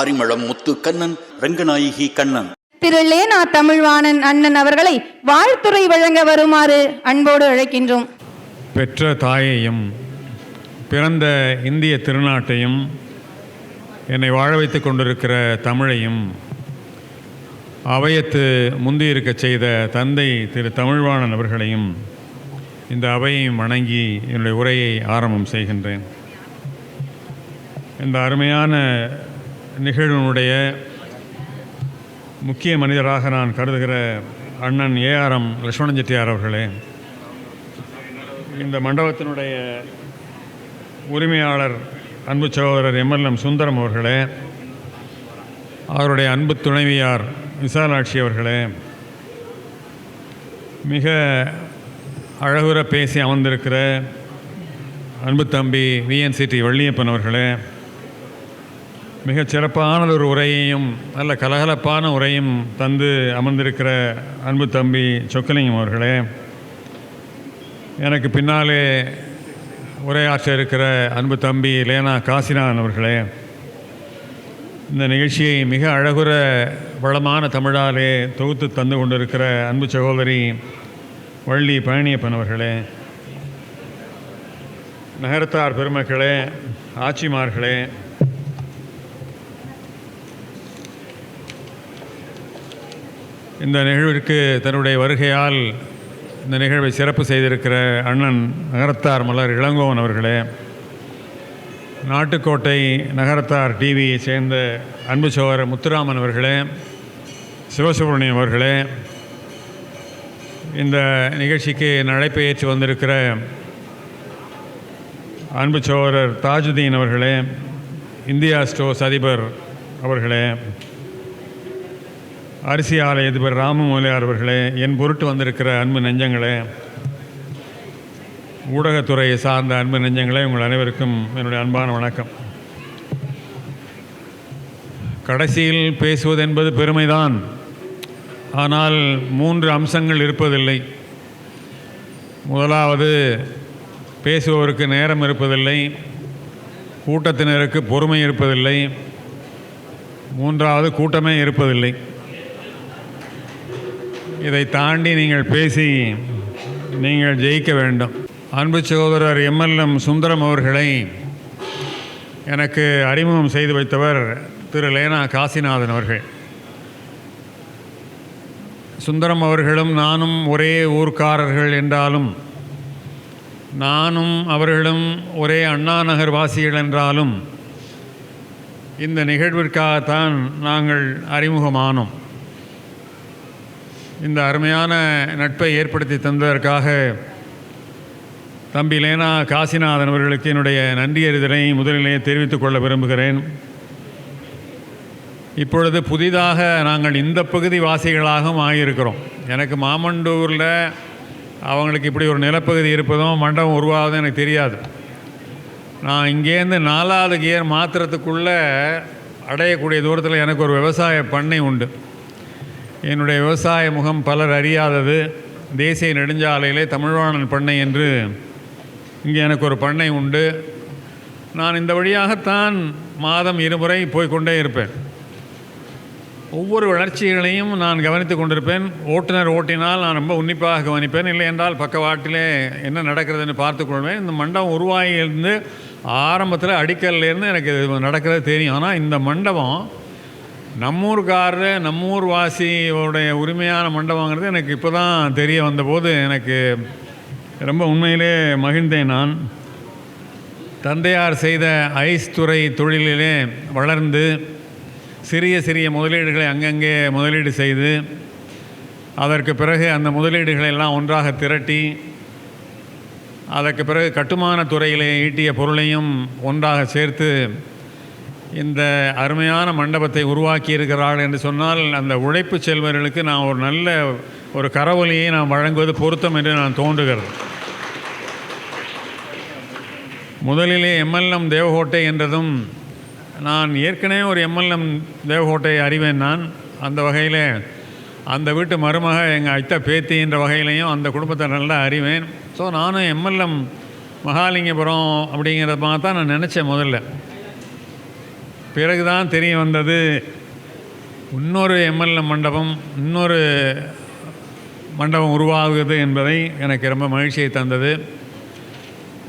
Arimalam Muthu Kannan Ranganayaki Kannan. Thiru Lena Tamilvanan அண்ணன் அவர்களை வாழ்த்துறை வழங்க வருமாறு அன்போடு அழைக்கின்றோம். பெற்ற தாயையும் பிறந்த இந்திய திருநாட்டையும் என்னை வாழ வைத்துக் கொண்டிருக்கிற தமிழையும் அவையத்து முந்தியிருக்கச் செய்த தந்தை திரு தமிழ்வாணன் அவர்களையும் இந்த அவையையும் வணங்கி என்னுடைய உரையை ஆரம்பம் செய்கின்றேன். இந்த அருமையான நிகழ்வினுடைய முக்கிய மனிதராக நான் கருதுகிற அண்ணன் ஏஆர்எம் லட்சுமணன் செட்டியார் அவர்களே இந்த மண்டபத்தினுடைய உரிமையாளர் அன்பு சகோதரர் எம்எல்எம் சுந்தரம் அவர்களே அவருடைய அன்பு துணைவியார் விசாலாட்சி அவர்களே மிக அழகுற பேசி அமர்ந்திருக்கிற அன்பு தம்பி விஎன்சிடி வள்ளியப்பன் அவர்களே மிகச் சிறப்பான ஒரு உரையையும் நல்ல கலகலப்பான உரையும் தந்து அமர்ந்திருக்கிற அன்பு தம்பி சொக்கலிங்கம் அவர்களே எனக்கு பின்னாலே உரையாற்ற இருக்கிற அன்பு தம்பி லேனா காசிநாதன் அவர்களே இந்த நிகழ்ச்சியை மிக அழகுற வளமான தமிழாலே தொகுத்து தந்து கொண்டிருக்கிற அன்பு சகோதரி வள்ளி பழனியப்பன் அவர்களே நகரத்தார் பெருமக்களே ஆட்சிமார்களே இந்த நிகழ்விற்கு தன்னுடைய வருகையால் இந்த நிகழ்வை சிறப்பு செய்திருக்கிற அண்ணன் நகரத்தார் மலர் இளங்கோவன் அவர்களே நாட்டுக்கோட்டை நகரத்தார் டிவியை சேர்ந்த அன்பு சோழர் முத்துராமன் அவர்களே சிவசுப்ரமணியம் அவர்களே இந்த நிகழ்ச்சிக்கு என் அழைப்பை ஏற்று வந்திருக்கிற அன்பு சோழர் தாஜுதீன் அவர்களே இந்தியா ஸ்டோர்ஸ் அதிபர் அவர்களே அரிசி ஆலை அதிபர் ராமமூலியார் அவர்களே என் பொருட்டு வந்திருக்கிற அன்பு நெஞ்சங்களே ஊடகத்துறையை சார்ந்த அன்பு நெஞ்சங்களே உங்கள் அனைவருக்கும் என்னுடைய அன்பான வணக்கம். கடைசியில் பேசுவது என்பது பெருமைதான். ஆனால் மூன்று அம்சங்கள் இருப்பதில்லை. முதலாவது பேசுபவருக்கு நேரம் இருப்பதில்லை. கூட்டத்தினருக்கு பொறுமை இருப்பதில்லை. மூன்றாவது கூட்டமே இருப்பதில்லை. இதை தாண்டி நீங்கள் பேசி நீங்கள் ஜெயிக்க வேண்டும். அன்பு சகோதரர் எம்எல்எம் சுந்தரம் அவர்களை எனக்கு அறிமுகம் செய்து வைத்தவர் திரு லேனா காசிநாதன் அவர்கள். சுந்தரம் அவர்களும் நானும் ஒரே ஊர்க்காரர்கள் என்றாலும் நானும் அவர்களும் ஒரே அண்ணா நகர் வாசிகள் என்றாலும் இந்த நிகழ்விற்காகத்தான் நாங்கள் அறிமுகமானோம். இந்த அருமையான நட்பை ஏற்படுத்தி தந்ததற்காக தம்பி லேனா காசிநாதன் அவர்களுக்கு என்னுடைய நன்றி அறிதலை முதலிலே தெரிவித்துக் கொள்ள விரும்புகிறேன். இப்பொழுது புதிதாக நாங்கள் இந்த பகுதி வாசிகளாகவும் ஆகியிருக்கிறோம். எனக்கு மாமண்டூரில் அவங்களுக்கு இப்படி ஒரு நிலப்பகுதி இருப்பதும் மண்டபம் உருவாவதும் எனக்கு தெரியாது. நான் இங்கேருந்து நாலாவது கியர் மாத்திரத்துக்குள்ளே அடையக்கூடிய தூரத்தில் எனக்கு ஒரு விவசாய பண்ணை உண்டு. என்னுடைய விவசாய முகம் பலர் அறியாதது. தேசிய நெடுஞ்சாலையிலே தமிழ்வாணன் பண்ணை என்று இங்கே எனக்கு ஒரு பண்ணை உண்டு. நான் இந்த வழியாகத்தான் மாதம் இருமுறை போய்க்கொண்டே இருப்பேன். ஒவ்வொரு வளர்ச்சிகளையும் நான் கவனித்து கொண்டிருப்பேன். ஓட்டுநர் ஓட்டினால் நான் ரொம்ப உன்னிப்பாக கவனிப்பேன். இல்லை என்றால் பக்கவாட்டிலே என்ன நடக்கிறதுன்னு பார்த்துக்கொள்வேன் இந்த மண்டபம் உருவாகியிருந்து ஆரம்பத்தில் அடிக்கல்லேருந்து எனக்கு இது நடக்கிறது தெரியும். ஆனால் இந்த மண்டபம் நம்மூர்காரரு நம்மூர் வாசியோடைய உரிமையான மண்டபங்கிறது எனக்கு இப்போ தான் தெரிய வந்தபோது எனக்கு ரொம்ப உண்மையிலே மகிழ்ந்தேன் நான். தந்தையார் செய்த ஐஸ் துறை தொழிலிலே வளர்ந்து சிறிய சிறிய முதலீடுகளை அங்கங்கே முதலீடு செய்து அதற்கு பிறகு அந்த முதலீடுகளை எல்லாம் ஒன்றாக திரட்டி அதற்கு பிறகு கட்டுமான துறையிலே ஈட்டிய பொருளையும் ஒன்றாக சேர்த்து இந்த அருமையான மண்டபத்தை உருவாக்கியிருக்கிறாள் என்று சொன்னால் அந்த உழைப்பு செல்வர்களுக்கு நான் ஒரு நல்ல ஒரு கரவொலியை நான் வழங்குவது பொருத்தம் என்று நான் தோன்றுகிறது. முதலிலே எம்எல்எம் தேவகோட்டை என்றதும் நான் ஏற்கனவே ஒரு எம்எல்எம் தேவகோட்டை அறிவேன் நான். அந்த வகையில் அந்த வீட்டு மருமக எங்கள் அத்தை பேத்தி என்ற வகையிலையும் அந்த குடும்பத்தை நல்லா அறிவேன். ஸோ நானும் எம்எல்எம் மகாலிங்கபுரம் அப்படிங்கிறத தான் நான் நினச்சேன் முதல்ல. பிறகு தான் தெரிய வந்தது. இன்னொரு எம்எல்ஏ மண்டபம் இன்னொரு மண்டபம் உருவாகுது என்பதை எனக்கு ரொம்ப மகிழ்ச்சியை தந்தது.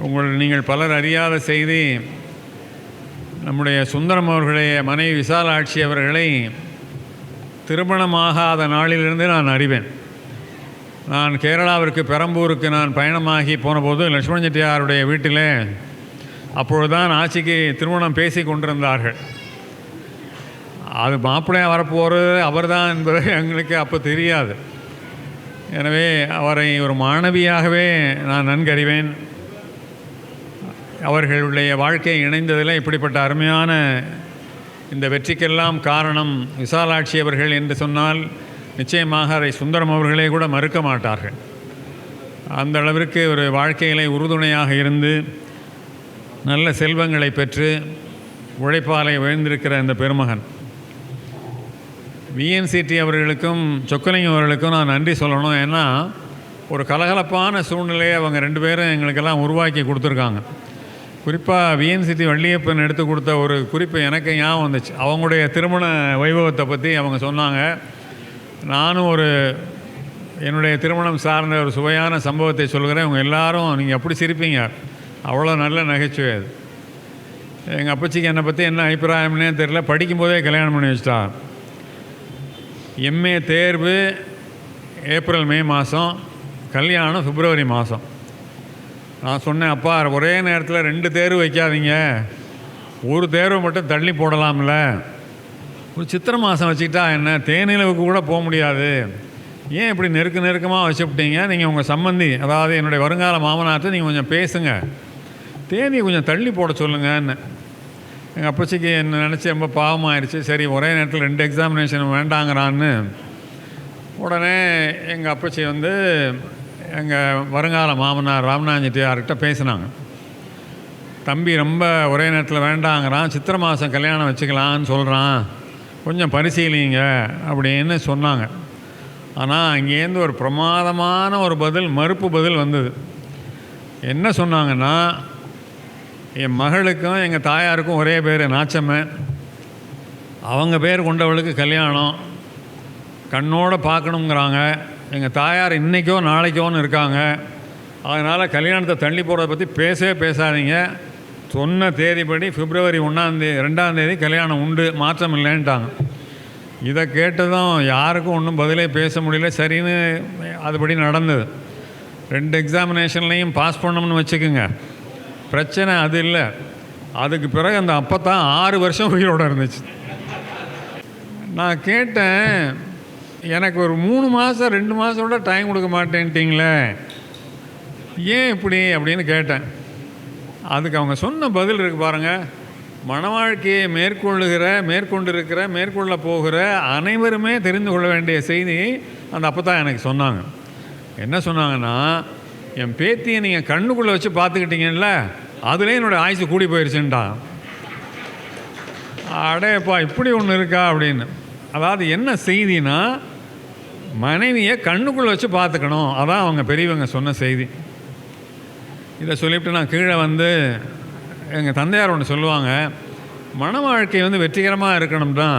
உங்கள் நீங்கள் பலர் அறியாத செய்தி நம்முடைய சுந்தரம் அவர்களுடைய மனைவி விசாலாட்சி அவர்களை திருமணமாகாத நாளிலிருந்து நான் அறிவேன். நான் கேரளாவிற்கு பெரம்பூருக்கு நான் பயணமாகி போனபோது லட்சுமண செட்டியாருடைய வீட்டில் அப்பொழுதுதான் ஆட்சிக்கு திருமணம் பேசி கொண்டிருந்தார்கள். அது மாப்பிள்ளையாக வரப்போகிறது அவர்தான் என்பது எங்களுக்கு அப்போ தெரியாது. எனவே அவரை ஒரு மாணவியாகவே நான் நன்கறிவேன். அவர்களுடைய வாழ்க்கை இணைந்ததில் இப்படிப்பட்ட அருமையான இந்த வெற்றிக்கெல்லாம் காரணம் விசாலாட்சி அவர்கள் என்று சொன்னால் நிச்சயமாக அதை சுந்தரம் அவர்களே கூட மறுக்க மாட்டார்கள். அந்த அளவிற்கு ஒரு வாழ்க்கையிலே உறுதுணையாக இருந்து நல்ல செல்வங்களை பெற்று உழைப்பாலை உயர்ந்திருக்கிற இந்த பெருமகன். விஎன்சிடி அவர்களுக்கும் சொக்கலிங்கம் அவர்களுக்கும் நான் நன்றி சொல்லணும். ஏன்னா ஒரு கலகலப்பான சூழ்நிலையை அவங்க ரெண்டு பேரும் எங்களுக்கெல்லாம் உருவாக்கி கொடுத்துருக்காங்க. குறிப்பாக விஎன்சிடி வள்ளியப்பன் எடுத்து கொடுத்த ஒரு குறிப்பு எனக்கு ஞாபகம் வந்துச்சு. அவங்களுடைய திருமண வைபவத்தை பற்றி அவங்க சொன்னாங்க. நானும் ஒரு என்னுடைய திருமணம் சார்ந்த ஒரு சுவையான சம்பவத்தை சொல்கிறேன். அவங்க எல்லாரும் நீங்கள் எப்படி சிரிப்பீங்க. அவ்வளோ நல்ல நகைச்சுவை அது. எங்கள் அப்பச்சிக்கு என்னை பற்றி என்ன அபிப்பிராயம்னே தெரில படிக்கும்போதே கல்யாணம் பண்ணி வச்சுட்டான். எம்ஏ தேர்வு ஏப்ரல் மே மாதம் கல்யாணம் பிப்ரவரி மாதம் நான் சொன்னேன் அப்பா ஒரே நேரத்தில் ரெண்டு தேர்வு வைக்காதீங்க. ஒரு தேர்வை மட்டும் தள்ளி போடலாம்ல. ஒரு சித்திரை மாதம் வச்சுக்கிட்டா என்ன? தேனிலவுக்கு கூட போக முடியாது. ஏன் இப்படி நெருக்க நெருக்கமாக வச்சுப்பிட்டீங்க? நீங்கள் உங்கள் சம்மந்தி அதாவது என்னுடைய வருங்கால மாமனார்ட்ட நீங்கள் கொஞ்சம் பேசுங்க. தேனியை கொஞ்சம் தள்ளி போட சொல்லுங்கன்னு. எங்கள் அப்பச்சிக்கு என்ன நினச்சி ரொம்ப பாவமாயிருச்சு. சரி ஒரே நேரத்தில் ரெண்டு எக்ஸாமினேஷன் வேண்டாங்கிறான்னு. உடனே எங்கள் அப்பச்சி வந்து எங்கள் வருங்கால மாமனார் ராமநாஞ்சிட்டியார்கிட்ட பேசினாங்க. தம்பி ரொம்ப ஒரே நேரத்தில் வேண்டாங்கிறான். சித்திரை மாதம் கல்யாணம் வச்சுக்கலான்னு சொல்கிறான் கொஞ்சம் பரிசீலிங்க அப்படின்னு சொன்னாங்க. ஆனால் அங்கேருந்து ஒரு பிரமாதமான ஒரு பதில் மறுப்பு பதில் வந்தது. என்ன சொன்னாங்கன்னா என் மகளுக்கும் எங்கள் தாயாருக்கும் ஒரே பேர் நாச்சம்மை அவங்க பேர் கொண்டவளுக்கு கல்யாணம். கண்ணோடு பார்க்கணுங்கிறாங்க. எங்கள் தாயார் இன்றைக்கோ நாளைக்கோன்னு இருக்காங்க. அதனால் கல்யாணத்தை தள்ளி போகிறத பற்றி பேசவே பேசாதீங்க. சொன்ன தேதிப்படி பிப்ரவரி ஒன்றாந்தேதி ரெண்டாந்தேதி கல்யாணம் உண்டு மாற்றம் இல்லைன்ட்டாங்க. இதை கேட்டதும் யாருக்கும் ஒன்றும் பதிலே பேச முடியல. சரின்னு அதுபடி நடந்தது. ரெண்டு எக்ஸாமினேஷன்லேயும் பாஸ் பண்ணோம்னு வச்சுக்கோங்க. பிரச்சனை அது இல்லை. அதுக்கு பிறகு அந்த அப்போ தான் ஆறு வருஷம் உயிரோடு இருந்துச்சு. நான் கேட்டேன் எனக்கு ஒரு மூணு மாதம் ரெண்டு மாதம் கூட டைம் கொடுக்க மாட்டேன்ட்டிங்களே. ஏன் இப்படி? அப்படின்னு கேட்டேன். அதுக்கு அவங்க சொன்ன பதில் இருக்கு பாருங்கள் மன வாழ்க்கையை மேற்கொள்ளுகிற மேற்கொண்டிருக்கிற மேற்கொள்ள போகிற அனைவருமே தெரிந்து கொள்ள வேண்டிய செய்தி அந்த அப்போ தான் எனக்கு சொன்னாங்க. என்ன சொன்னாங்கன்னா என் பேத்தியை நீங்கள் கண்ணுக்குள்ளே வச்சு பார்த்துக்கிட்டீங்கல்ல அதுலேயே என்னோடய ஆயுசு கூடி போயிடுச்சுன்ட்டான் அடேப்பா இப்படி ஒன்று இருக்கா அப்படின்னு. அதாவது என்ன செய்தினா மனைவியை கண்ணுக்குள்ளே வச்சு பார்த்துக்கணும். அதான் அவங்க பெரியவங்க சொன்ன செய்தி. இதை சொல்லிவிட்டு நான் கீழே வந்து எங்கள் தந்தையார் ஒன்று சொல்லுவாங்க மன வாழ்க்கை வந்து வெற்றிகரமாக இருக்கணும்னா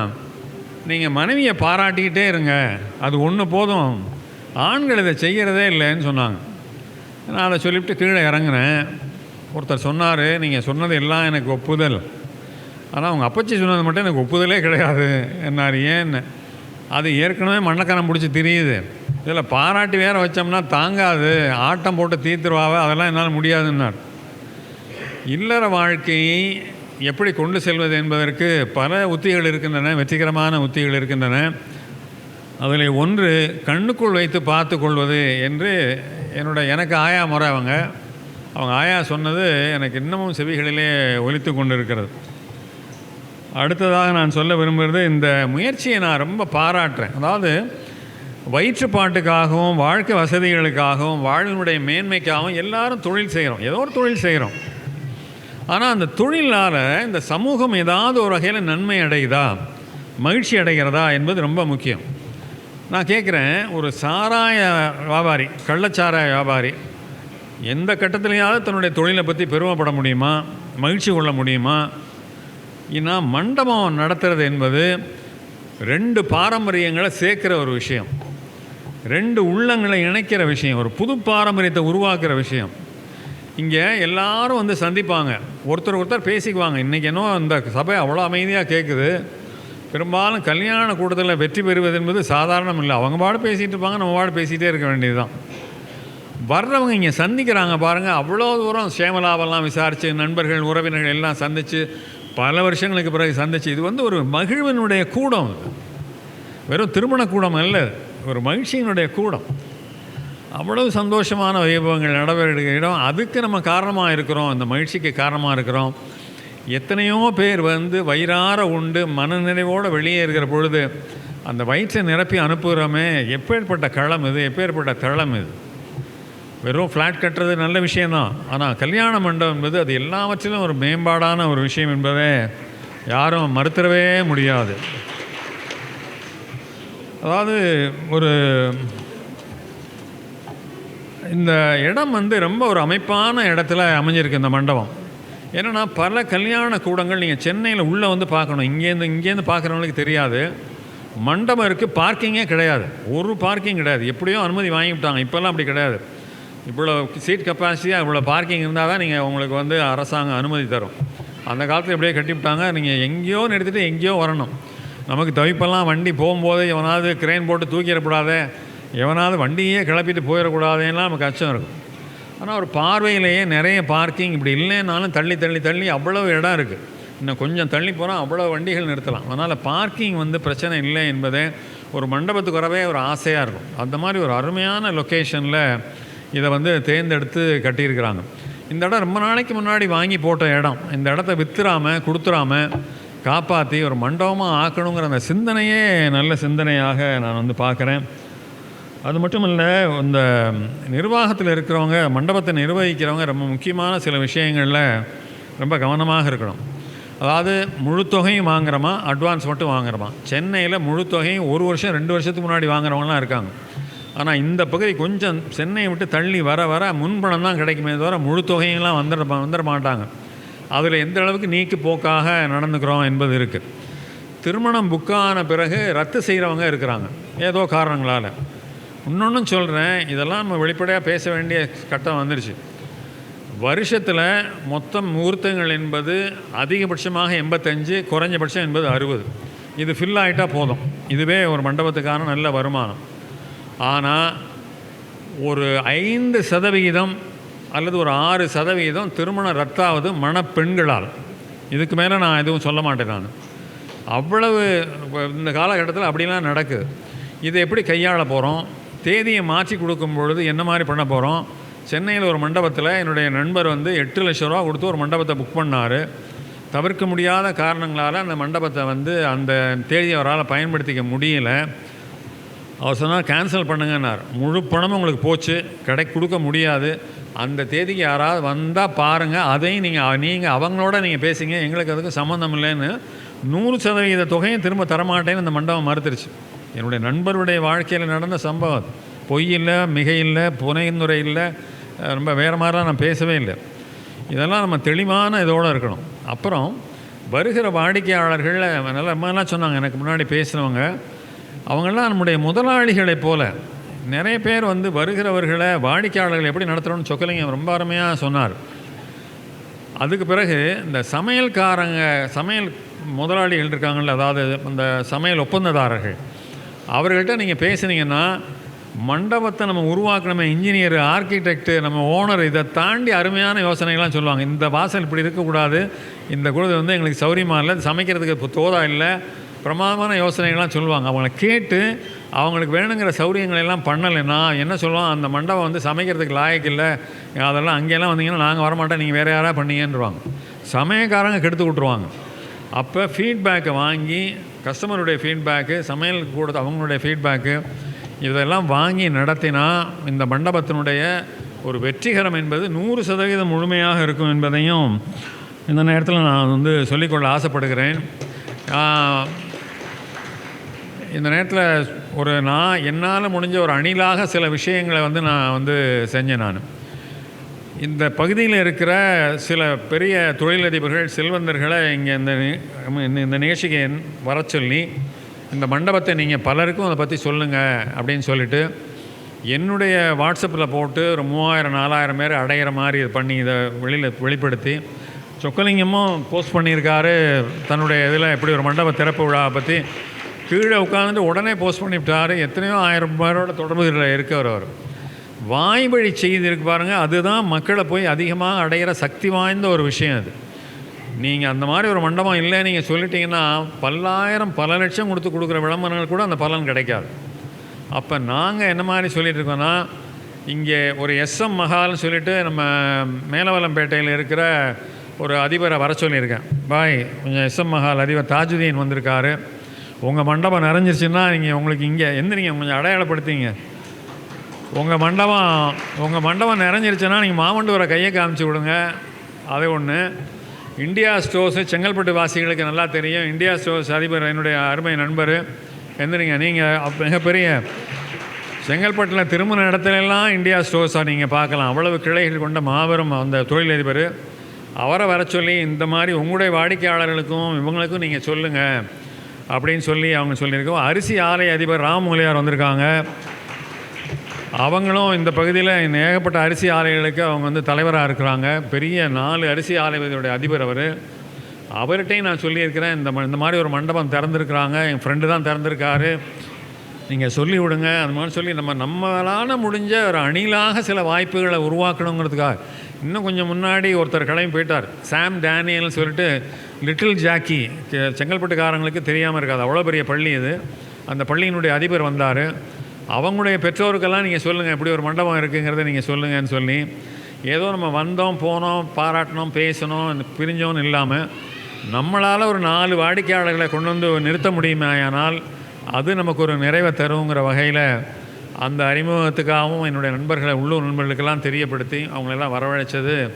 நீங்கள் மனைவியை பாராட்டிக்கிட்டே இருங்க. அது ஒன்று போதும். ஆண்கள் இதை செய்கிறதே இல்லைன்னு சொன்னாங்க. நான் அதை சொல்லிவிட்டு கீழே இறங்கினேன் ஒருத்தர் சொன்னார் நீங்கள் சொன்னது எல்லாம் எனக்கு ஒப்புதல். ஆனால் அவங்க அப்பச்சி சொன்னது மட்டும் எனக்கு ஒப்புதலே கிடையாது. என்னார் ஏன்னு? அது ஏற்கனவே மண்ணக்கரம் பிடிச்சி தெரியுது. இதில் பாராட்டி வேற வச்சோம்னா தாங்காது. ஆட்டம் போட்டு தீர்த்துருவாவே அதெல்லாம் என்னால் முடியாதுன்னார். இல்லற வாழ்க்கையை எப்படி கொண்டு செல்வது என்பதற்கு பல உத்திகள் இருக்கின்றன வெற்றிகரமான உத்திகள் இருக்கின்றன. அதில் ஒன்று கண்ணுக்குள் வைத்து பார்த்து கொள்வது என்று என்னோட எனக்கு ஆயா முறை அவங்க. அவங்க ஆயா சொன்னது எனக்கு இன்னமும் செவிகளிலே ஒலித்து கொண்டு இருக்கிறது அடுத்ததாக நான் சொல்ல விரும்புகிறது இந்த முயற்சியை நான் ரொம்ப பாராட்டுறேன். அதாவது வயிற்றுப்பாட்டுக்காகவும் வாழ்க்கை வசதிகளுக்காகவும் வாழ்வினுடைய மேன்மைக்காகவும் எல்லாரும் தொழில் செய்கிறோம். ஏதோ ஒரு தொழில் செய்கிறோம். ஆனால் அந்த தொழிலால் இந்த சமூகம் ஏதாவது ஒரு வகையில் நன்மை அடையுதா? மகிழ்ச்சி அடைகிறதா? என்பது ரொம்ப முக்கியம். நான் கேட்குறேன் ஒரு சாராய வியாபாரி கள்ளச்சாராய வியாபாரி எந்த கட்டத்துலையாவது தன்னுடைய தொழிலை பற்றி பெருமைப்பட முடியுமா? மகிழ்ச்சி கொள்ள முடியுமா? ஏன்னா மண்டபம் நடத்துறது என்பது ரெண்டு பாரம்பரியங்களை சேர்க்குற ஒரு விஷயம். ரெண்டு உள்ளங்களை இணைக்கிற விஷயம். ஒரு புது பாரம்பரியத்தை உருவாக்குற விஷயம். இங்கே எல்லாரும் வந்து சந்திப்பாங்க. ஒருத்தர் ஒருத்தர் பேசிக்குவாங்க. இன்றைக்கி என்னோ இந்த சபை அவ்வளோ அமைதியாக கேட்குது பெரும்பாலும் கல்யாண கூட்டத்தில் வெற்றி பெறுவது என்பது சாதாரணம் இல்லை அவங்க பாடு பேசிகிட்டு இருப்பாங்க நம்ம பாடு பேசிகிட்டே இருக்க வேண்டியது தான் வர்றவங்க இங்கே சந்திக்கிறாங்க பாருங்கள் அவ்வளோ தூரம் சேமலாபெல்லாம் விசாரித்து நண்பர்கள் உறவினர்கள் எல்லாம் சந்தித்து பல வருஷங்களுக்கு பிறகு சந்திச்சு இது வந்து ஒரு மகிழ்வினுடைய கூடம். வெறும் திருமண கூடம் அல்ல ஒரு மகிழ்ச்சியினுடைய கூடம். அவ்வளவு சந்தோஷமான வைபவங்கள் நடவடிக்கை இடம். அதுக்கு நம்ம காரணமாக இருக்கிறோம் அந்த மகிழ்ச்சிக்கு காரணமாக இருக்கிறோம். எத்தனையோ பேர் வந்து வயிறார உண்டு மனநிறைவோடு வெளியே இருக்கிற பொழுது அந்த வயிற்றை நிரப்பி அனுப்புகிறோமே எப்பேற்பட்ட களம் இது எப்பேற்பட்ட தளம் இது? வெறும் ஃப்ளாட் கட்டுறது நல்ல விஷயந்தான் ஆனால் கல்யாண மண்டபம் என்பது அது எல்லாவற்றிலும் ஒரு மேம்பாடான ஒரு விஷயம் என்பதை யாரும் மறுத்துடவே முடியாது. அதாவது ஒரு இந்த இடம் வந்து ரொம்ப ஒரு அமைப்பான இடத்துல அமைஞ்சிருக்கு இந்த மண்டபம். ஏன்னா பல கல்யாண கூடங்கள் நீங்கள் சென்னையில் உள்ளே வந்து பார்க்கணும். இங்கேருந்து இங்கேருந்து பார்க்குறவங்களுக்கு தெரியாது. மண்டபம் இருக்குது பார்க்கிங்கே கிடையாது. ஒரு பார்க்கிங் கிடையாது. எப்படியோ அனுமதி வாங்கிவிட்டாங்க இப்போல்லாம் அப்படி கிடையாது. இவ்வளோ சீட் கெப்பாசிட்டியாக இவ்வளோ பார்க்கிங் இருந்தால் தான் நீங்கள் உங்களுக்கு வந்து அரசாங்கம் அனுமதி தரும். அந்த காலத்தில் எப்படியே கட்டிவிட்டாங்க நீங்கள் எங்கேயோ நிறுத்திட்டு எங்கேயோ வரணும். நமக்கு தவிப்பெல்லாம் வண்டி போகும்போது எவனாவது கிரெயின் போட்டு தூக்கிடக்கூடாது எவனாவது வண்டியே கிளப்பிட்டு போயிடக்கூடாதுன்னா நமக்கு அச்சம் இருக்கும். ஆனால் ஒரு பார்வையிலேயே நிறைய பார்க்கிங் இப்படி இல்லைனாலும் தள்ளி தள்ளி தள்ளி அவ்வளோ இடம் இருக்குது இன்னும் கொஞ்சம் தள்ளி போனால் அவ்வளோ வண்டிகள் நிறுத்தலாம். அதனால் பார்க்கிங் வந்து பிரச்சனை இல்லை என்பதே ஒரு மண்டபத்துக்கு வரவே ஒரு ஆசையாக இருக்கும். அந்த மாதிரி ஒரு அருமையான லொக்கேஷனில் இதை வந்து தேர்ந்தெடுத்து கட்டியிருக்கிறாங்க. இந்த இடம் ரொம்ப நாளைக்கு முன்னாடி வாங்கி போட்ட இடம். இந்த இடத்த வித்துறாம கொடுத்துறாம காப்பாற்றி ஒரு மண்டபமாக ஆக்கணுங்கிற அந்த சிந்தனையே நல்ல சிந்தனையாக நான் வந்து பார்க்குறேன். அது மட்டும் இல்லை இந்த நிர்வாகத்தில் இருக்கிறவங்க மண்டபத்தை நிர்வகிக்கிறவங்க ரொம்ப முக்கியமான சில விஷயங்களில் ரொம்ப கவனமாக இருக்கணும். அதாவது முழு தொகையும் வாங்குகிறோமா அட்வான்ஸ் மட்டும் வாங்குகிறோமா சென்னையில் முழு தொகையும் ஒரு வருஷம் ரெண்டு வருஷத்துக்கு முன்னாடி வாங்குறவங்களாம் இருக்காங்க. ஆனால் இந்த பகுதி கொஞ்சம் சென்னையை விட்டு தள்ளி வர வர முன்பணம் தான் கிடைக்குமே தவிர முழு தொகையெல்லாம் வந்துட வந்துட மாட்டாங்க. அதில் எந்த அளவுக்கு நீக்கு போக்காக நடந்துக்கிறோம் என்பது இருக்குது திருமணம் புக்கான பிறகு ரத்து செய்கிறவங்க இருக்கிறாங்க. ஏதோ காரணங்களால். இன்னொன்றும் சொல்கிறேன் இதெல்லாம் நம்ம வெளிப்படையாக பேச வேண்டிய கட்டம் வந்துருச்சு. வருஷத்தில் மொத்தம் முகூர்த்தங்கள் என்பது அதிகபட்சமாக எண்பத்தஞ்சு குறைஞ்சபட்சம் என்பது அறுபது. இது ஃபில் ஆகிட்டால் போதும். இதுவே ஒரு மண்டபத்துக்கான நல்ல வருமானம். ஆனால் ஒரு ஐந்து சதவிகிதம் அல்லது ஒரு ஆறு சதவிகிதம் திருமணம் ரத்தாவது மணப்பெண்களால். இதுக்கு மேலே நான் எதுவும் சொல்ல மாட்டேன் நான். அவ்வளவு இந்த காலகட்டத்தில் அப்படிலாம் நடக்குது. இதை எப்படி கையாள போகிறோம் தேதியை மாற்றி கொடுக்கும் பொழுது என்ன மாதிரி பண்ண போகிறோம் சென்னையில் ஒரு மண்டபத்தில் என்னுடைய நண்பர் வந்து எட்டு லட்ச ரூபா கொடுத்து ஒரு மண்டபத்தை புக் பண்ணார். தவிர்க்க முடியாத காரணங்களால் அந்த மண்டபத்தை வந்து அந்த தேதியை அவரால் பயன்படுத்திக்க முடியல. அவர் சொன்னால் கேன்சல் பண்ணுங்கன்னார். முழு பணமும் உங்களுக்கு போச்சு. கடை கொடுக்க முடியாது. அந்த தேதிக்கு யாராவது வந்தால் பாருங்கள் அதையும் நீங்கள் நீங்கள் அவங்களோட நீங்கள் பேசிங்க. எங்களுக்கு அதுக்கு சம்மந்தம் இல்லைன்னு நூறு சதவீத தொகையும் திரும்ப தரமாட்டேன்னு அந்த மண்டபம் மறுத்துருச்சு. என்னுடைய நண்பருடைய வாழ்க்கையில் நடந்த சம்பவம் பொய் இல்லை மிகை இல்லை புனைந்துரை இல்லை ரொம்ப வேறு மாதிரிலாம் நான் பேசவே இல்லை. இதெல்லாம் நம்ம தெளிவான இதோடு இருக்கணும். அப்புறம் வருகிற வாடிக்கையாளர்கள் நல்லா ரொம்பலாம் சொன்னாங்க எனக்கு முன்னாடி பேசினவங்க. அவங்களாம் நம்முடைய முதலாளிகளைப் போல நிறைய பேர் வந்து வருகிறவர்களை வாடிக்கையாளர்கள் எப்படி நடத்துகிறோன்னு சொக்கலிங்க ரொம்ப அருமையாக சொன்னார். அதுக்கு பிறகு இந்த சமையல்காரங்க சமையல் முதலாளிகள் இருக்காங்கள்ல அதாவது இந்த சமையல் ஒப்பந்ததாரர்கள் அவர்கள்ட்ட நீங்கள் பேசுனீங்கன்னா மண்டபத்தை நம்ம உருவாக்கணுமே இன்ஜினியர் ஆர்கிடெக்ட் நம்ம ஓனர் இதை தாண்டி அருமையான யோசனைகள்லாம் சொல்லுவாங்க. இந்த வாசல் இப்படி இருக்கக்கூடாது இந்த குழுது வந்து எங்களுக்கு சௌரியமாக இல்லை சமைக்கிறதுக்கு தோதா இல்லை பிரமாதமான யோசனைகள்லாம் சொல்லுவாங்க. அவங்கள கேட்டு அவங்களுக்கு வேணுங்கிற சௌரியங்களை எல்லாம் பண்ணலைன்னா என்ன சொல்லுவான் அந்த மண்டபம் வந்து சமைக்கிறதுக்கு லாயக்கு இல்லை. அதெல்லாம் அங்கெல்லாம் வந்தீங்கன்னா நாங்கள் வரமாட்டோம் நீங்கள் வேறு யாராவது பண்ணீங்கன்றுவாங்க. சமயக்காரங்க கெடுத்து விட்ருவாங்க அப்போ ஃபீட்பேக்கை வாங்கி கஸ்டமருடைய ஃபீட்பேக்கு சமையல் கூட அவங்களுடைய ஃபீட்பேக்கு இதெல்லாம் வாங்கி நடத்தினா இந்த மண்டபத்தினுடைய ஒரு வெற்றிகரம் என்பது நூறு சதவீதம் முழுமையாக இருக்கும் என்பதையும் இந்த நேரத்தில் நான் வந்து சொல்லிக்கொள்ள ஆசைப்படுகிறேன். இந்த நேரத்தில் ஒரு நான் என்னால் முடிஞ்ச ஒரு அணிலாக சில விஷயங்களை வந்து நான் வந்து செஞ்சேன் நான். இந்த பகுதியில் இருக்கிற சில பெரிய தொழிலதிபர்கள் செல்வந்தர்களை இங்கே இந்த நி- இந்த- இந்த நிகழ்ச்சிக்கு வர சொல்லி இந்த மண்டபத்தை நீங்கள் பலருக்கும் அதை பற்றி சொல்லுங்கள் அப்படின்னு சொல்லிட்டு என்னுடைய வாட்ஸ்அப்பில் போட்டு ஒரு மூவாயிரம் நாலாயிரம் பேர் அடையிற மாதிரி இது பண்ணி இதை வெளியில் வெளிப்படுத்தி சொக்கலிங்கமும் போஸ்ட் பண்ணியிருக்காரு. தன்னுடைய இதில் எப்படி ஒரு மண்டப திறப்பு விழாவை பற்றி கீழே உட்காந்துட்டு உடனே போஸ்ட் பண்ணிவிட்டார். எத்தனையோ ஆயிரம் பேரோட தொடர்பு இருக்கார் அவர். வாய்வழி செய்தி இருக்கு பாருங்கள் அதுதான் மக்களை போய் அதிகமாக அடையிற சக்தி வாய்ந்த ஒரு விஷயம் அது. நீங்கள் அந்த மாதிரி ஒரு மண்டபம் இல்லை நீங்கள் சொல்லிட்டீங்கன்னா பல்லாயிரம் பல லட்சம் கொடுத்து கொடுக்குற விளம்பரங்கள் கூட அந்த பலன் கிடைக்காது. அப்போ நாங்கள் என்ன மாதிரி சொல்லிட்டு இருக்கோன்னா இங்கே ஒரு எஸ்எம் மஹால்னு சொல்லிட்டு நம்ம மேலவலம்பேட்டையில் இருக்கிற ஒரு அதிபரை வர சொல்லியிருக்கேன். பாய் கொஞ்சம் எஸ்எம் மஹால் அதிபர் தாஜுதீன் வந்திருக்காரு. உங்கள் மண்டபம் நிறைஞ்சிருச்சுன்னா நீங்கள் உங்களுக்கு இங்கே எந்திரிங்க கொஞ்சம் அடையாளப்படுத்திங்க. உங்கள் மண்டபம் உங்கள் மண்டபம் நிறைஞ்சிருச்சுன்னா நீங்கள் மாமண்டூரை கையை காமிச்சு விடுங்க. அது ஒன்று இந்தியா ஸ்டோர்ஸு செங்கல்பட்டு வாசிகளுக்கு நல்லா தெரியும். இந்தியா ஸ்டோர்ஸ் அதிபர் என்னுடைய அருமை நண்பர் எந்திரிங்க. நீங்கள் மிகப்பெரிய செங்கல்பட்டில் திருமண இடத்துலலாம் இந்தியா ஸ்டோர்ஸாக நீங்கள் பார்க்கலாம். அவ்வளவு கிளைகள் கொண்ட மாபெரும் அந்த தொழிலதிபர் அவரை வர சொல்லி இந்த மாதிரி உங்களுடைய வாடிக்கையாளர்களுக்கும் இவங்களுக்கும் நீங்கள் சொல்லுங்கள் அப்படின்னு சொல்லி அவங்க சொல்லியிருக்கோம். அரிசி ஆலை அதிபர் ராம் ராமமூலியார் வந்திருக்காங்க. அவங்களும் இந்த பகுதியில் ஏகப்பட்ட அரிசி ஆலைகளுக்கு அவங்க வந்து தலைவராக இருக்கிறாங்க. பெரிய நாலு அரிசி ஆலைகளுடைய அதிபர் அவர். அவர்கிட்டையும் நான் சொல்லியிருக்கிறேன் இந்த ம- இந்த மாதிரி ஒரு மண்டபம் திறந்துருக்குறாங்க. என் ஃப்ரெண்டு தான் திறந்துருக்காரு. நீங்கள் சொல்லி விடுங்க. அது மாதிரி சொல்லி நம்ம நம்மளால் முடிஞ்ச ஒரு அணிலாக சில வாய்ப்புகளை உருவாக்கணுங்கிறதுக்காக. இன்னும் கொஞ்சம் முன்னாடி ஒருத்தர் கிளம்பி போயிட்டார். சாம் டேனியல்னு சொல்லிட்டு லிட்டில் ஜாக்கி செங்கல்பட்டுக்காரங்களுக்கு தெரியாமல் இருக்காது. அவ்வளோ பெரிய பள்ளி இது. அந்த பள்ளியினுடைய அதிபர் வந்தார். அவங்களுடைய பெற்றோருக்கெல்லாம் நீங்கள் சொல்லுங்கள் இப்படி ஒரு மண்டபம் இருக்குங்கிறத நீங்கள் சொல்லுங்கன்னு சொல்லி ஏதோ நம்ம வந்தோம் போனோம் பாராட்டினோம் பேசினோம் பிரிஞ்சோன்னு இல்லாமல் நம்மளால் ஒரு நாலு வாடிக்கையாளர்களை கொண்டு வந்து நிறுத்த முடியுமாயானால் அது நமக்கு ஒரு நிறைவை தருங்கிற வகையில் அந்த அறிமுகத்துக்காகவும் என்னுடைய நண்பர்களை உள்ளூர் நண்பர்களுக்கெல்லாம் தெரியப்படுத்தி அவங்களெல்லாம் வரவழைச்சது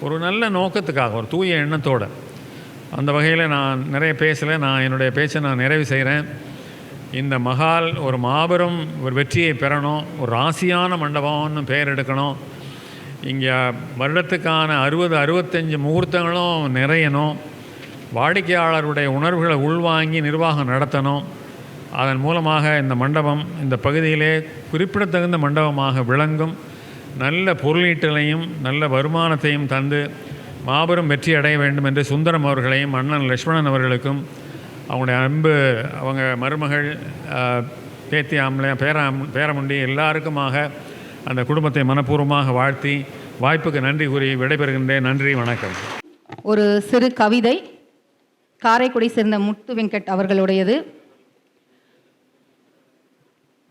ஒரு நல்ல நோக்கத்துக்காக ஒரு தூய எண்ணத்தோடு. அந்த வகையில் நான் நிறைய பேசலை நான் என்னுடைய பேச்சை நான் நிறைவு செய்கிறேன் இந்த மகால் ஒரு மாபெரும் ஒரு வெற்றியை பெறணும் ஒரு ராசியான மண்டபம்னு பெயர் எடுக்கணும். இங்கே வருடத்துக்கான அறுபது அறுபத்தஞ்சு முகூர்த்தங்களும் நிறையணும். வாடிக்கையாளருடைய உணர்வுகளை உள்வாங்கி நிர்வாகம் நடத்தணும். அதன் மூலமாக இந்த மண்டபம் இந்த பகுதியிலே குறிப்பிடத்தகுந்த மண்டபமாக விளங்கும். நல்ல பொருளீட்டலையும் நல்ல வருமானத்தையும் தந்து மாபெரும் வெற்றி அடைய வேண்டும் என்று சுந்தரம் அவர்களையும் அண்ணன் லட்சுமணன் அவர்களுக்கும் அவங்களுடைய அன்பு அவங்க மருமகள் அஹ், பேத்தி ஆம்பளை பேராம் பேரமுண்டி எல்லாருக்குமாக அந்த குடும்பத்தை மனப்பூர்வமாக வாழ்த்தி வாய்ப்புக்கு நன்றி கூறி விடைபெறுகின்றேன். நன்றி வணக்கம். ஒரு சிறு கவிதை காரைக்குடி சேர்ந்த முத்து வெங்கட் அவர்களுடையது.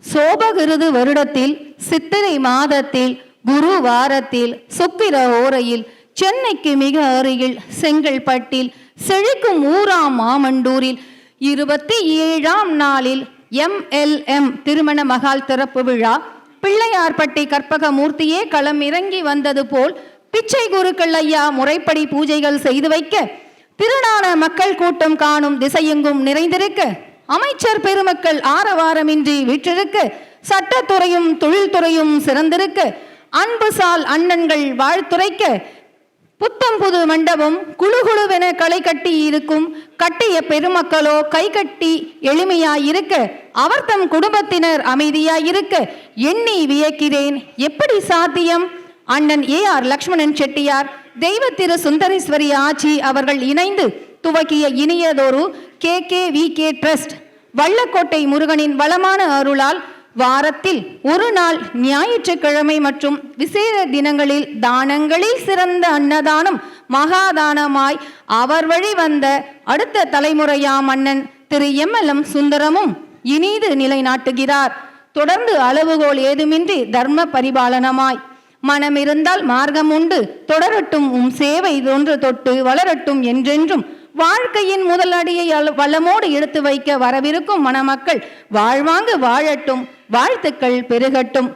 சோபகிருது வருடத்தில் சித்திரை மாதத்தில் குரு வாரத்தில் சுக்கிர ஓரையில் சென்னைக்கு மிக அருகில் செங்கல்பட்டில் செழிக்கும் ஊராம் மாமண்டூரில் இருபத்தி ஏழாம் நாளில் எம்எல்எம் திருமண மகால் திறப்பு விழா. பிள்ளையார்பட்டி கற்பகமூர்த்தியே களம் இறங்கி வந்தது போல் பிச்சை குருக்கள் ஐயா முறைப்படி பூஜைகள் செய்து வைக்க திருநான மக்கள் கூட்டம் காணும் திசையெங்கும் நிறைந்திருக்க அமைச்சர் பெருமக்கள் ஆரவாரமின்றி வீற்றிருக்க சட்டத்துறையும் தொழில்துறையும் சிறந்திருக்க அன்புசால் அண்ணன்கள் வாழ்த்துரைக்க புத்தம் புது மண்டபம் குழு குழுவென களை கட்டி இருக்கும் கட்டிய பெருமக்களோ கை கட்டி எளிமையாயிருக்க அவர் தம் குடும்பத்தினர் அமைதியாயிருக்க எண்ணி வியக்கிறேன். எப்படி சாத்தியம்? அண்ணன் ஏ ஆர் லக்ஷ்மணன் செட்டியார் தெய்வ திரு சுந்தரேஸ்வரி ஆச்சி அவர்கள் இணைந்து துவக்கிய இனியதொரு K K V K trust Vallakottai முருகனின் வளமான அருளால் வாரத்தில் ஒரு நாள் ஞாயிற்றுக்கிழமை மற்றும் விசேட தினங்களில் தானங்களில் சிறந்த அன்னதானம் மகாதானமாய் அவர் வழி வந்த அடுத்த தலைமுறையாம் அண்ணன் திரு எம்எல்எம் சுந்தரமும் இனிது நிலைநாட்டுகிறார். தொடர்ந்து அளவுகோல் ஏதுமின்றி தர்ம பரிபாலனமாய். மனமிருந்தால் மார்க்கம் உண்டு தொடரட்டும் உம் சேவை தொன்று தொட்டு வளரட்டும் என்றென்றும் வாழ்க்கையின் முதல் அடியை வளமோடு எடுத்து வைக்க வரவிருக்கும் மணமக்கள் வாழ்வாங்கு வாழட்டும். வாழ்த்துக்கள் பெருகட்டும்.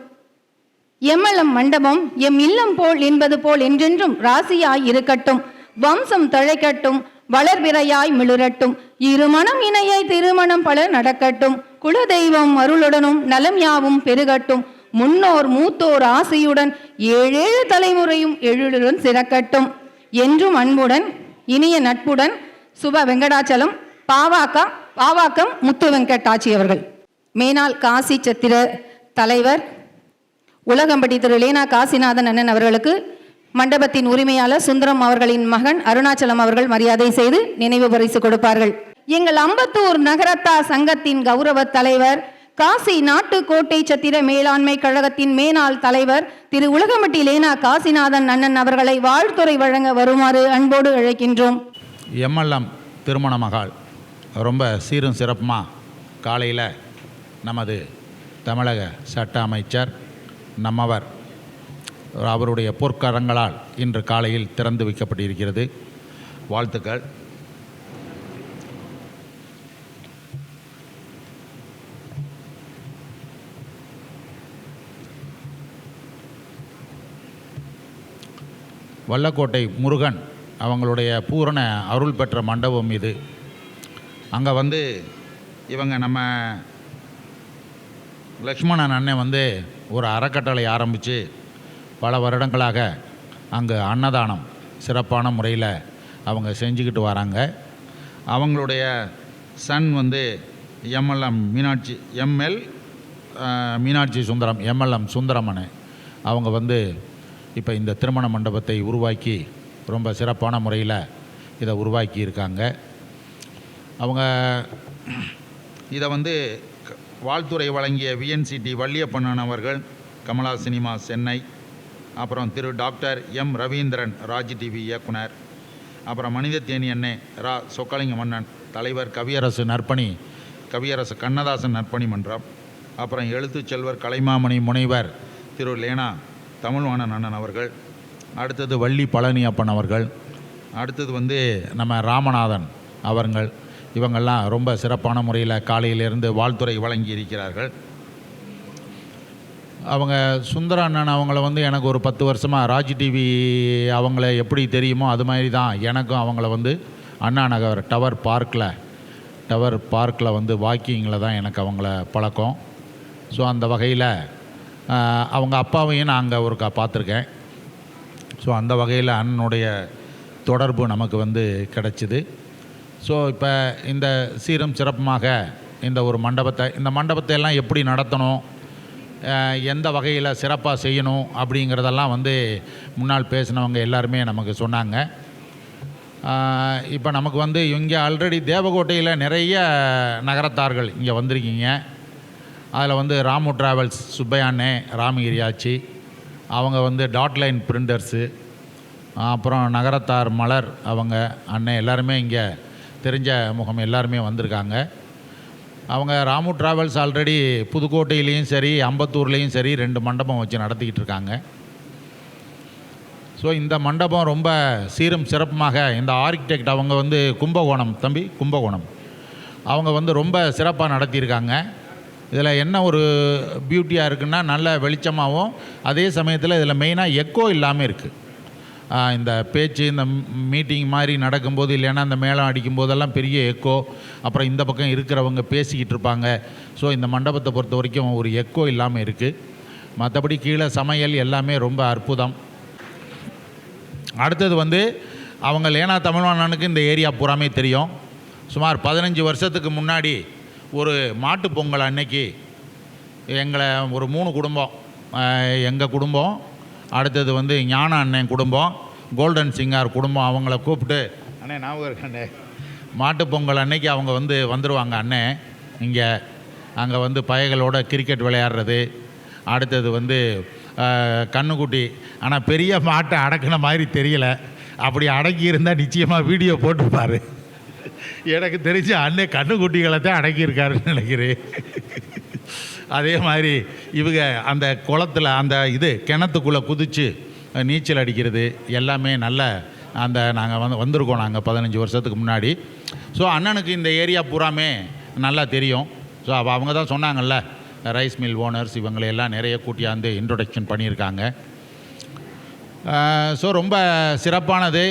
எம்மலம் மண்டபம் எம் இல்லம் போல் என்பது போல் என்றென்றும் ராசியாய் இருக்கட்டும். வம்சம் தழைக்கட்டும் வளர்விரையாய் மிளிரட்டும். இருமணம் இணையை திருமணம் பல நடக்கட்டும். குலதெய்வம் அருளுடனும் நலம் யாவும் பெருகட்டும். முன்னோர் மூத்தோர் ஆசையுடன் ஏழேழு தலைமுறையும் எழிலுடன் சிறக்கட்டும். என்றும் அன்புடன் இனிய நட்புடன் சுப வெங்கடாச்சலம் பாவாக்கா பாவாக்கம் முத்து வெங்கடாட்சி அவர்கள். மேனால் காசி சத்திர தலைவர் உலகம்பட்டி திரு லேனா காசிநாதன் அண்ணன் அவர்களுக்கு மண்டபத்தின் உரிமையாளர் சுந்தரம் அவர்களின் மகன் அருணாச்சலம் அவர்கள் மரியாதை செய்து நினைவு பரிசு கொடுப்பார்கள். எங்கள் அம்பத்தூர் நகரத்தா சங்கத்தின் கௌரவ தலைவர் காசி நாட்டுக்கோட்டை சத்திர மேலாண்மை கழகத்தின் மேனாள் தலைவர் திரு உலகம்பட்டி லேனா காசிநாதன் அண்ணன் அவர்களை வாழ்த்துறை வழங்க வருமாறு அன்போடு அழைக்கின்றோம். எம்எல்எம் திருமண மகால் ரொம்ப சீரும் சிறப்புமாக காலையில் நமது தமிழக சட்ட அமைச்சர் நம்மவர் அவருடைய பொற்கரங்களால் இன்று காலையில் திறந்து வைக்கப்பட்டிருக்கிறது. வாழ்த்துக்கள். வல்லக்கோட்டை முருகன் அவங்களுடைய பூரண அருள் பெற்ற மண்டபம் இது. அங்கே வந்து இவங்க நம்ம லக்ஷ்மணன் அண்ணன் வந்து ஒரு அறக்கட்டளை ஆரம்பித்து பல வருடங்களாக அங்கே அன்னதானம் சிறப்பான முறையில் அவங்க செஞ்சுக்கிட்டு வராங்க. அவங்களுடைய சன் வந்து MLM Meenakshi ML Meenakshi Sundaram MLM சுந்தரமனு அவங்க வந்து இப்போ இந்த திருமண மண்டபத்தை உருவாக்கி ரொம்ப சிறப்பான முறையில் இதை உருவாக்கி இருக்காங்க அவங்க இதை வந்து க- வாழ்த்துறை வழங்கிய விஎன்சிடி வள்ளியப்பண்ணன் அவர்கள் கமலா சினிமா சென்னை அப்புறம் Thiru doctor M Ravindran Raj TV இயக்குனர் அப்புறம் மனித தேனி அண்ணே ரா. சொக்கலிங்க மன்னன் தலைவர் கவியரசு நற்பணி கவியரசு கண்ணதாசன் நற்பணி மன்றம் அப்புறம் எழுத்துச் செல்வர் கலைமாமணி முனைவர் திரு லேனா தமிழ்வாணன் அண்ணன் அவர்கள் அடுத்தது வள்ளி பழனி அப்பன் அவர்கள் அடுத்தது வந்து நம்ம ராமநாதன் அவர்கள் இவங்கெல்லாம் ரொம்ப சிறப்பான முறையில் காலையிலிருந்து வாழ்த்துறை வழங்கி இருக்கிறார்கள் அவங்க சுந்தர அண்ணன் அவங்கள வந்து எனக்கு ஒரு பத்து வருஷமாக ராஜ் டிவி அவங்கள எப்படி தெரியுமோ அது மாதிரி தான் எனக்கும் அவங்கள வந்து அண்ணா நகர் டவர் பார்க்கில் டவர் பார்க்கில் வந்து வாக்கிங்கில் தான் எனக்கு அவங்கள பழக்கம். ஸோ அந்த வகையில் அவங்க அப்பாவையும் நான் அங்கே ஒருக்கா பார்த்துருக்கேன். ஸோ அந்த வகையில் அண்ணனுடைய தொடர்பு நமக்கு வந்து கிடச்சிது. ஸோ இப்போ இந்த சீரும் சிறப்புமாக இந்த ஒரு மண்டபத்தை இந்த மண்டபத்தை எல்லாம் எப்படி நடத்தணும்? எந்த வகையில் சிறப்பாக செய்யணும்? அப்படிங்கிறதெல்லாம் வந்து முன்னால் பேசினவங்க எல்லாருமே நமக்கு சொன்னாங்க. இப்போ நமக்கு வந்து இங்கே ஆல்ரெடி தேவகோட்டையில் நிறைய நகரத்தார்கள் இங்கே வந்திருக்கீங்க. அதில் வந்து ராமு டிராவல்ஸ் சுப்பையாண்ணே ராமகிரியாச்சி அவங்க வந்து டாட்லைன் பிரிண்டர்ஸு அப்புறம் நகரத்தார் மலர் அவங்க அண்ணன் எல்லாருமே இங்கே தெரிஞ்ச முகம் எல்லாருமே வந்திருக்காங்க. அவங்க ராமு ட்ராவல்ஸ் ஆல்ரெடி புதுக்கோட்டையிலையும் சரி அம்பத்தூர்லேயும் சரி ரெண்டு மண்டபம் வச்சு நடத்திக்கிட்டு இருக்காங்க. ஸோ இந்த மண்டபம் ரொம்ப சீரும் சிறப்புமாக இந்த ஆர்கிடெக்ட் அவங்க வந்து கும்பகோணம் தம்பி கும்பகோணம். அவங்க வந்து ரொம்ப சிறப்பாக நடத்தியிருக்காங்க. இதில் என்ன ஒரு பியூட்டியாக இருக்குன்னா நல்ல வெளிச்சமாகவும் அதே சமயத்தில் இதில் மெயினாக எக்கோ இல்லாமல் இருக்குது இந்த பேச்சு இந்த மீட்டிங் மாதிரி நடக்கும்போது இல்லைன்னா அந்த மேளம் அடிக்கும்போதெல்லாம் பெரிய எக்கோ அப்புறம் இந்த பக்கம் இருக்கிறவங்க பேசிக்கிட்டு இருப்பாங்க. ஸோ இந்த மண்டபத்தை பொறுத்த வரைக்கும் ஒரு எக்கோ இல்லாமல் இருக்குது மற்றபடி கீழே சமையல் எல்லாமே ரொம்ப அற்புதம். அடுத்தது வந்து அவங்க லேனா தமிழ்வாணனுக்கு இந்த ஏரியா பூராமே தெரியும். சுமார் பதினஞ்சு வருஷத்துக்கு முன்னாடி ஒரு மாட்டு பொங்கல் அன்னைக்கு எங்களை ஒரு மூணு குடும்பம் எங்கள் குடும்பம் அடுத்தது வந்து ஞான அண்ணன் குடும்பம். கோல்டன் சிங்கார் குடும்பம் அவங்கள கூப்பிட்டு அண்ணே ஞாபகம் இருக்கண்ணே மாட்டுப் பொங்கல் அன்னைக்கு அவங்க வந்து வந்துடுவாங்க அண்ணன் இங்கே அங்கே வந்து பயகளோட கிரிக்கெட் விளையாடுறது. அடுத்தது வந்து கண்ணுக்குட்டி. ஆனால் பெரிய மாட்டை அடக்கின மாதிரி தெரியல. அப்படி அடக்கி இருந்தால் நிச்சயமாக வீடியோ போட்டுப்பார். எனக்கு தெரிஞ்ச அண்ணே கண்ணுக்குட்டிகளை தான் அடக்கியிருக்காருன்னு நினைக்கிறேன். அதே மாதிரி இவங்க அந்த குளத்துல அந்த இது கிணத்துக்குள்ளே குதித்து நீச்சல் அடிக்கிறது எல்லாமே நல்ல அந்த நாங்கள் வந்து வந்திருக்கோம் நாங்கள் பதினஞ்சு வருஷத்துக்கு முன்னாடி. ஸோ அண்ணனுக்கு இந்த ஏரியா பூராமே நல்லா தெரியும். ஸோ அப்போ அவங்க தான் சொன்னாங்கல்ல ரைஸ் மில் ஓனர்ஸ் இவங்களையெல்லாம் நிறைய கூட்டியாந்து இன்ட்ரொடக்ஷன் பண்ணியிருக்காங்க. ஸோ ரொம்ப சிறப்பானது.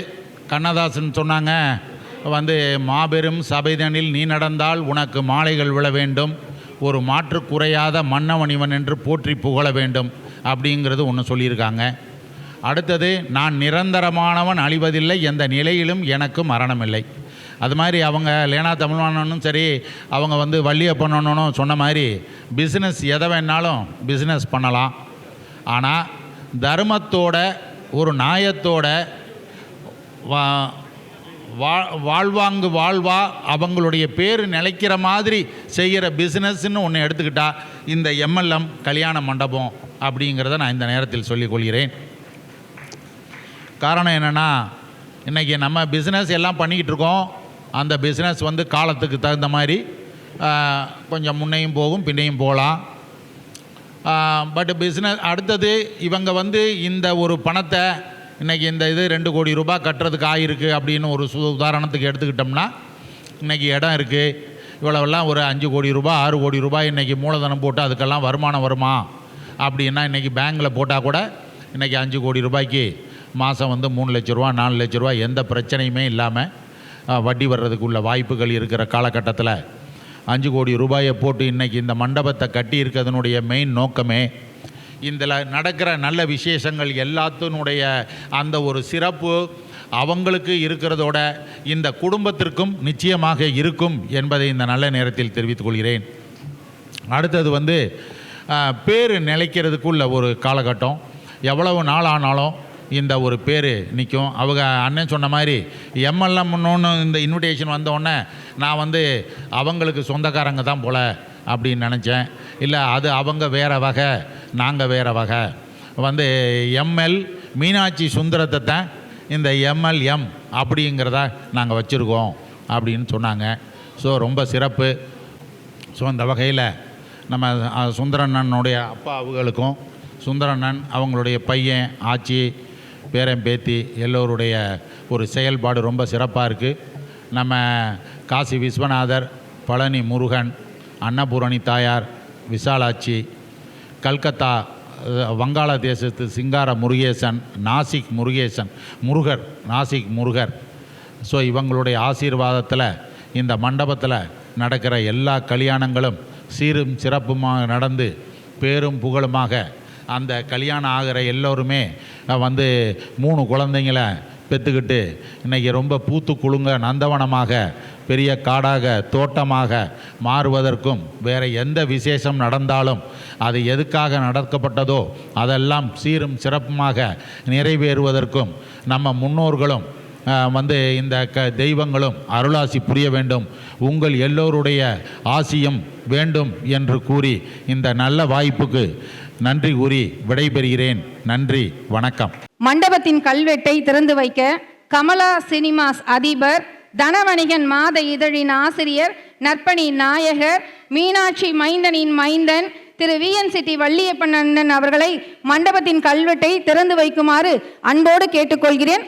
கண்ணதாசன் சொன்னாங்க வந்து மாபெரும் சபைதனில் நீ நடந்தால் உனக்கு மாலைகள் விழ வேண்டும். ஒரு மாற்று குறையாத மன்னவனிவன் என்று போற்றி புகழ வேண்டும் அப்படிங்கிறது ஒன்று சொல்லியிருக்காங்க. அடுத்தது நான் நிரந்தரமானவன் அழிவதில்லை எந்த நிலையிலும் எனக்கு மரணமில்லை. அது மாதிரி அவங்க லேனா தமிழ்வானனும் சரி அவங்க வந்து வள்ளியப்பண்ணனும் சொன்ன மாதிரி பிஸ்னஸ் எதை வேணாலும் பிஸ்னஸ் பண்ணலாம். ஆனால் தர்மத்தோட ஒரு நியாயத்தோட வா வாழ்வாங்கு வாழ்வா அவங்களுடைய பேர் நிலைக்கிற மாதிரி செய்கிற பிஸ்னஸ்ன்னு ஒன்று எடுத்துக்கிட்டா இந்த எம்எல்எம் கல்யாண மண்டபம் அப்படிங்கிறத நான் இந்த நேரத்தில் சொல்லிக் கொள்கிறேன். காரணம் என்னென்னா இன்றைக்கி நம்ம பிஸ்னஸ் எல்லாம் பண்ணிக்கிட்டு இருக்கோம். அந்த பிஸ்னஸ் வந்து காலத்துக்கு தகுந்த மாதிரி கொஞ்சம் முன்னையும் போகும் பின்னையும் போகலாம். பட் பிஸ்னஸ் அடுத்தது இவங்க வந்து இந்த ஒரு பணத்தை இன்றைக்கி இந்த இது ரெண்டு கோடி ரூபாய் கட்டுறதுக்கு ஆயிருக்கு அப்படின்னு ஒரு சு உதாரணத்துக்கு எடுத்துக்கிட்டோம்னா இன்றைக்கி இடம் இருக்குது இவ்வளவெல்லாம் ஒரு அஞ்சு கோடி ரூபாய் ஆறு கோடி ரூபாய் இன்றைக்கி மூலதனம் போட்டு அதுக்கெல்லாம் வருமானம் வருமா? அப்படின்னா இன்றைக்கி பேங்க்கில் போட்டால் கூட இன்றைக்கி அஞ்சு கோடி ரூபாய்க்கு மாதம் வந்து மூணு லட்ச ரூபா நாலு லட்ச ரூபா எந்த பிரச்சனையுமே இல்லாமல் வட்டி வர்றதுக்கு உள்ள வாய்ப்புகள் இருக்கிற காலகட்டத்தில் அஞ்சு கோடி ரூபாயை போட்டு இன்றைக்கி இந்த மண்டபத்தை கட்டி இருக்கிறதுனுடைய மெயின் நோக்கமே இதில் நடக்கிற நல்ல விசேஷங்கள் எல்லாத்தினுடைய அந்த ஒரு சிறப்பு அவங்களுக்கு இருக்கிறதோட இந்த குடும்பத்திற்கும் நிச்சயமாக இருக்கும் என்பதை இந்த நல்ல நேரத்தில் தெரிவித்துக் கொள்கிறேன். அடுத்தது வந்து பேர் நிலைக்கிறதுக்குள்ள ஒரு காலகட்டம். எவ்வளவு நாள் ஆனாலும் இந்த ஒரு பேர் நிற்கும் அவங்க அண்ணன் சொன்ன மாதிரி எம்எல்எம் இந்த இன்விடேஷன் வந்தோடனே நான் வந்து அவங்களுக்கு சொந்தக்காரங்க தான் போல அப்படின்னு நினச்சேன். இல்லை அது அவங்க வேற வகை நாங்கள் வேற வகை. வந்து எம்எல் மீனாட்சி சுந்தரத்தை தான் இந்த எம்எல்எம் அப்படிங்கிறத நாங்கள் வச்சுருக்கோம் அப்படின்னு சொன்னாங்க. ஸோ ரொம்ப சிறப்பு. ஸோ அந்த வகையில் நம்ம சுந்தரண்ணனுடைய அப்பா அவங்களுக்கும் சுந்தரண்ணன் அவங்களுடைய பையன் ஆச்சி பேரன் பேத்தி எல்லோருடைய ஒரு செயல்பாடு ரொம்ப சிறப்பாக இருக்குது நம்ம காசி விஸ்வநாதர் பழனி முருகன் அன்னபூரணி தாயார் விசாலாட்சி கல்கத்தா வங்காளதேசத்து சிங்கார முருகேசன் நாசிக் முருகேசன் முருகர் நாசிக் முருகர். ஸோ இவங்களுடைய ஆசீர்வாதத்தில் இந்த மண்டபத்தில் நடக்கிற எல்லா கல்யாணங்களும் சீரும் சிறப்புமாக நடந்து பேரும் புகழுமாக அந்த கல்யாணம் ஆகிற எல்லோருமே வந்து மூணு குழந்தைங்கள பெற்றுக்கிட்டு இன்றைக்கி ரொம்ப பூத்து குலுங்க நந்தவனமாக பெரிய காடாக தோட்டமாக மாறுவதற்கும் வேறு எந்த விசேஷம் நடந்தாலும் அது எதுக்காக நடக்கப்பட்டதோ அதெல்லாம் சீரும் சிறப்புமாக நிறைவேறுவதற்கும் நம்ம முன்னோர்களும் வந்து இந்த க தெய்வங்களும் அருளாசி புரிய வேண்டும். உங்கள் எல்லோருடைய ஆசியும் வேண்டும் என்று கூறி இந்த நல்ல வாய்ப்புக்கு நன்றி கூறி விடைபெறுகிறேன். நன்றி வணக்கம். மண்டபத்தின் கல்வெட்டை திறந்து வைக்க கமலா சினிமாஸ் அதிபர் தனவணிகன் மாத இதழின் ஆசிரியர் நற்பணி நாயகர் மீனாட்சி மைந்தனின் மைந்தன் திரு வி என் சிட்டி வள்ளியப்பன் அண்ணன் அவர்களை மண்டபத்தின் கல்வெட்டை திறந்து வைக்குமாறு அன்போடு கேட்டுக்கொள்கிறேன்.